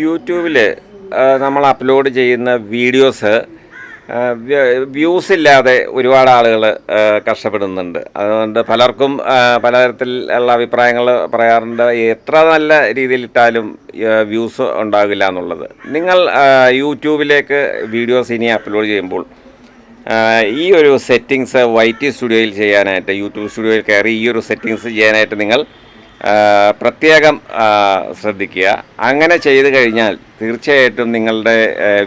യൂട്യൂബിൽ നമ്മൾ അപ്ലോഡ് ചെയ്യുന്ന വീഡിയോസ് വ്യൂസ് ഇല്ലാതെ ഒരുപാട് ആളുകൾ കഷ്ടപ്പെടുന്നുണ്ട്. അതുകൊണ്ട് പലർക്കും പലതരത്തിൽ പലതരത്തിലുള്ള അഭിപ്രായങ്ങൾ പറയാറുണ്ട്. എത്ര നല്ല രീതിയിൽ ഇട്ടാലും വ്യൂസ് ഉണ്ടാകില്ല എന്നുള്ളത്. നിങ്ങൾ യൂട്യൂബിലേക്ക് വീഡിയോസ് ഇനി അപ്ലോഡ് ചെയ്യുമ്പോൾ ഈ ഒരു സെറ്റിങ്സ് വൈറ്റി സ്റ്റുഡിയോയിൽ ചെയ്യാനായിട്ട് യൂട്യൂബ് സ്റ്റുഡിയോയിൽ കയറി ഈ ഒരു സെറ്റിങ്സ് ചെയ്യാനായിട്ട് നിങ്ങൾ പ്രത്യേകം ശ്രദ്ധിക്കുക. അങ്ങനെ ചെയ്തു കഴിഞ്ഞാൽ തീർച്ചയായിട്ടും നിങ്ങളുടെ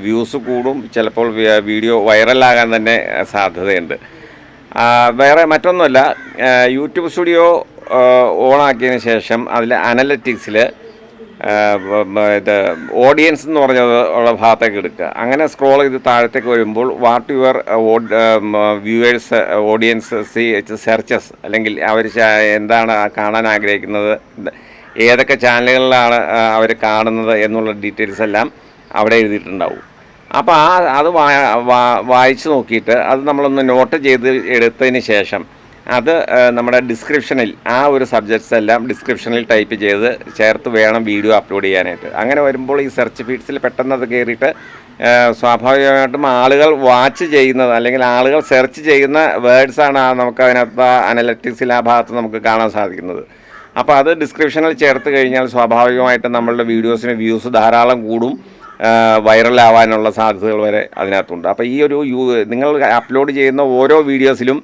വ്യൂസ് കൂടും. ചിലപ്പോൾ വീഡിയോ വൈറലാകാൻ തന്നെ സാധ്യതയുണ്ട്. വേറെ മറ്റൊന്നുമല്ല യൂട്യൂബ് സ്റ്റുഡിയോ ഓണാക്കിയതിന് ശേഷം അതിൽ അനലറ്റിക്സിൽ ഇത് ഓഡിയൻസ് എന്ന് പറഞ്ഞത് ഉള്ള ഭാഗത്തേക്ക് എടുക്കുക. അങ്ങനെ സ്ക്രോൾ ചെയ്ത് താഴത്തേക്ക് വരുമ്പോൾ what your viewers audiences searches അല്ലെങ്കിൽ അവർ എന്താണ് കാണാൻ ആഗ്രഹിക്കുന്നത് ഏതൊക്കെ ചാനലുകളിലാണ് അവർ കാണുന്നത് എന്നുള്ള ഡീറ്റെയിൽസ് എല്ലാം അവിടെ എഴുതിയിട്ടുണ്ടാവും. അപ്പോൾ ആ അത് വായിച്ച് നോക്കിയിട്ട് അത് നമ്മളൊന്ന് നോട്ട് ചെയ്ത് എടുത്തതിന് ശേഷം അത് നമ്മുടെ ഡിസ്ക്രിപ്ഷനിൽ ആ ഒരു സബ്ജക്ട്സ് എല്ലാം ഡിസ്ക്രിപ്ഷനിൽ ടൈപ്പ് ചെയ്ത് ചേർത്ത് വേണം വീഡിയോ അപ്ലോഡ് ചെയ്യാനായിട്ട്. അങ്ങനെ വരുമ്പോൾ ഈ സെർച്ച് ഫീഡ്സിൽ പെട്ടെന്ന് അത് കയറിയിട്ട് സ്വാഭാവികമായിട്ടും ആളുകൾ വാച്ച് ചെയ്യുന്നത് അല്ലെങ്കിൽ ആളുകൾ സെർച്ച് ചെയ്യുന്ന വേർഡ്സാണ് നമുക്ക് അതിനകത്ത് അനലറ്റിക്സിൽ ആ ഭാഗത്ത് നമുക്ക് കാണാൻ സാധിക്കുന്നത്. അപ്പോൾ അത് ഡിസ്ക്രിപ്ഷനിൽ ചേർത്ത് കഴിഞ്ഞാൽ സ്വാഭാവികമായിട്ടും നമ്മളുടെ വീഡിയോസിന് വ്യൂസ് ധാരാളം കൂടും. വൈറലാവാനുള്ള സാധ്യതകൾ വരെ അതിനകത്തുണ്ട്. അപ്പോൾ ഈ ഒരു നിങ്ങൾ അപ്ലോഡ് ചെയ്യുന്ന ഓരോ വീഡിയോസിലും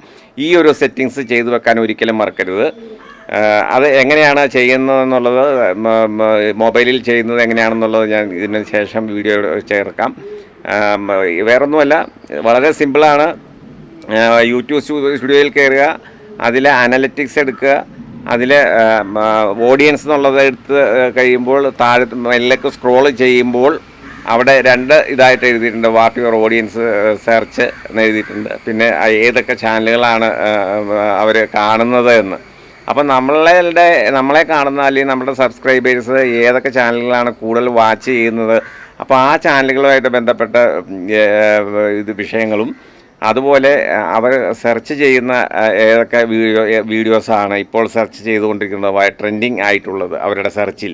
ഈ ഒരു സെറ്റിങ്സ് ചെയ്തു വെക്കാൻ ഒരിക്കലും മറക്കരുത്. അത് എങ്ങനെയാണ് ചെയ്യുന്നതെന്നുള്ളത് മൊബൈലിൽ ചെയ്യുന്നത് എങ്ങനെയാണെന്നുള്ളത് ഞാൻ ഇതിന് ശേഷം വീഡിയോ ചേർക്കാം. വേറൊന്നുമല്ല വളരെ സിമ്പിളാണ്. യൂട്യൂബ് സ്റ്റുഡിയോയിൽ കയറുക അതിൽ അനലറ്റിക്സ് എടുക്കുക അതിൽ ഓഡിയൻസ് എന്നുള്ളത് എടുത്ത് കഴിയുമ്പോൾ താഴെ മെല്ലൊക്കെ സ്ക്രോൾ ചെയ്യുമ്പോൾ അവിടെ രണ്ട് ഇതായിട്ട് എഴുതിയിട്ടുണ്ട്. വാട്ട് യുവർ ഓഡിയൻസ് സെർച്ച് എന്ന് എഴുതിയിട്ടുണ്ട്. പിന്നെ ഏതൊക്കെ ചാനലുകളാണ് അവർ കാണുന്നത് എന്ന്. അപ്പം നമ്മളുടെ നമ്മളെ കാണുന്ന അല്ലെങ്കിൽ നമ്മുടെ സബ്സ്ക്രൈബേഴ്സ് ഏതൊക്കെ ചാനലുകളാണ് കൂടുതൽ വാച്ച് ചെയ്യുന്നത്. അപ്പോൾ ആ ചാനലുകളുമായിട്ട് ബന്ധപ്പെട്ട ഇത് വിഷയങ്ങളും അതുപോലെ അവർ സെർച്ച് ചെയ്യുന്ന ഏതൊക്കെ വീഡിയോ വീഡിയോസാണ് ഇപ്പോൾ സെർച്ച് ചെയ്തുകൊണ്ടിരിക്കുന്നത് ട്രെൻഡിങ് ആയിട്ടുള്ളത് അവരുടെ സെർച്ചിൽ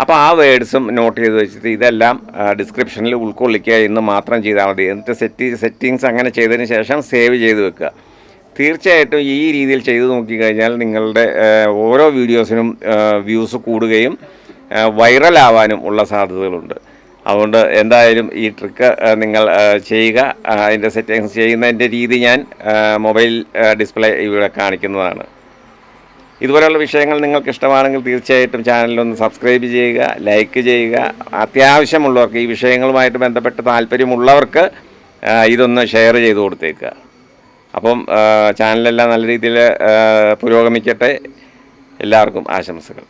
അപ്പോൾ ആ വേർഡ്സും നോട്ട് ചെയ്ത് വെച്ചിട്ട് ഇതെല്ലാം ഡിസ്ക്രിപ്ഷനിൽ ഉൾക്കൊള്ളിക്കുക എന്ന് മാത്രം ചെയ്താൽ മതി. എന്നിട്ട് സെറ്റ് സെറ്റിങ്സ് അങ്ങനെ ചെയ്തതിന് ശേഷം സേവ് ചെയ്ത് വെക്കുക. തീർച്ചയായിട്ടും ഈ രീതിയിൽ ചെയ്തു നോക്കിക്കഴിഞ്ഞാൽ നിങ്ങളുടെ ഓരോ വീഡിയോസിനും വ്യൂസ് കൂടുകയും വൈറലാവാനും ഉള്ള സാധ്യതകളുണ്ട്. അതുകൊണ്ട് എന്തായാലും ഈ ട്രിക്ക് നിങ്ങൾ ചെയ്യുക. അതിന്റെ സെറ്റിങ്സ് ചെയ്യുന്നതിന്റെ രീതി ഞാൻ മൊബൈൽ ഡിസ്പ്ലേ ഇവിടെ കാണിക്കുന്നതാണ്. ഇതുപോലെയുള്ള വിഷയങ്ങൾ നിങ്ങൾക്ക് ഇഷ്ടമാണെങ്കിൽ തീർച്ചയായിട്ടും ചാനലൊന്ന് സബ്സ്ക്രൈബ് ചെയ്യുക ലൈക്ക് ചെയ്യുക. അത്യാവശ്യമുള്ളവർക്ക് ഈ വിഷയങ്ങളുമായിട്ട് ബന്ധപ്പെട്ട് താല്പര്യമുള്ളവർക്ക് ഇതൊന്ന് ഷെയർ ചെയ്ത് കൊടുത്തേക്കുക. അപ്പം ചാനലെല്ലാം നല്ല രീതിയിൽ പുരോഗമിക്കട്ടെ. എല്ലാവർക്കും ആശംസകൾ.